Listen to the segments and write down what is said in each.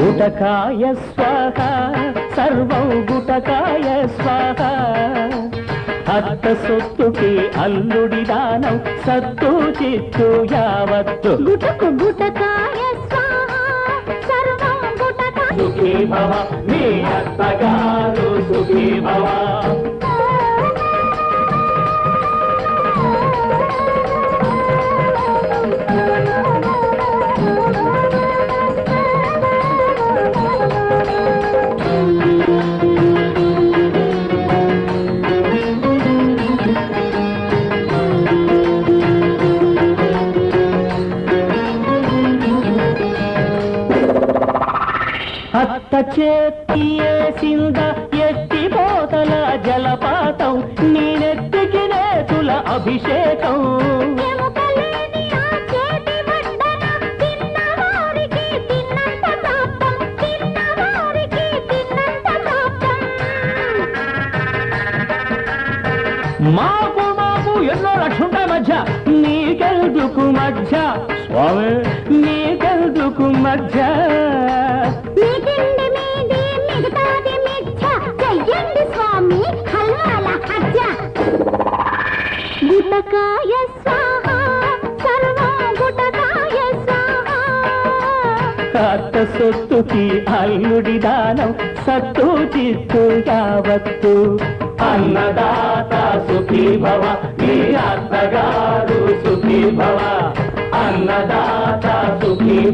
గుటకాయ స్వాహ సర్వం గుటకాయ స్వాహ. అత్త సొత్తుకి అల్లుడి దానం సత్తు చిత్తు యావత్తు. గుటకు గుటకాయ స్వాహ సర్వం గుటకాయ సుఖీ భవ మీ అత్తగారు సుఖీ భవ. అత్త చేతి ఏసింద ఎత్తి పోతల జలపాతం నేనెత్తికి నేతుల అభిషేకం. మాకు మాకు ఎన్నో లక్షలుంటాయి మధ్య నీకెందుకు మధ్య? స్వామి. నీకెందుకు మధ్య? కాస్త సొత్తుకి అల్లుడి దానం సత్తు చిత్తు యావత్తు. అన్నదాత సుఖీ భవ నీ అత్తగారు సుఖీ భవ అన్నదాత సుఖీ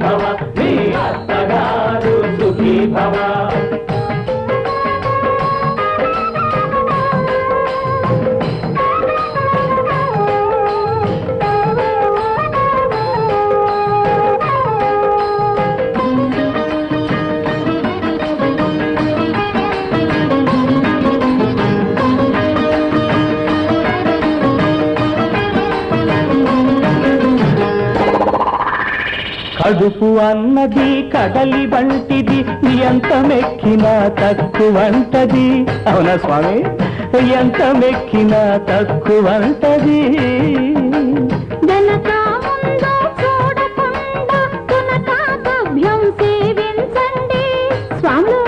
కడుపు అన్నది కడలి వంటిది ఎంత మెక్కినా తక్కువంటది. అవునా స్వామి? ఎంత మెక్కినా తక్కువంటది. వెనక ముందు చూడకుండా తునకాగభ్యం సేవించండి. స్వాములు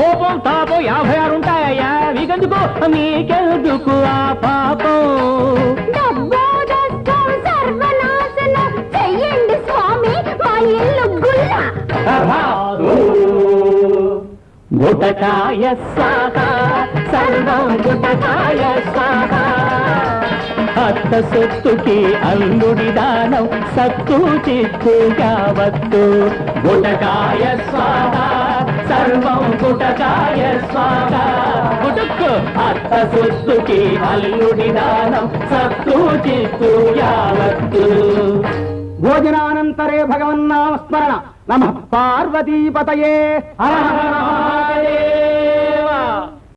కోపం తాపం యాభై ఆరు ఉంటాయా మీకెందుకు మీకెందుకు ఆ పాపం? గుటకాయ సర్వం గుటకాయ అత్త సొత్తుకి అల్లుడి దానం సత్తు చిత్తు యావత్తు. గుటకాయ స్వాహ సర్వం గుటకాయ స్వాహ గుటుక్కు అత్త సొత్తుకి అల్లుడి దానం సత్తు చిత్తు యావత్తు. భోజనానంతరే భగవన్నామ స్మరణ. నమ పార్వతీపతయే. హర హర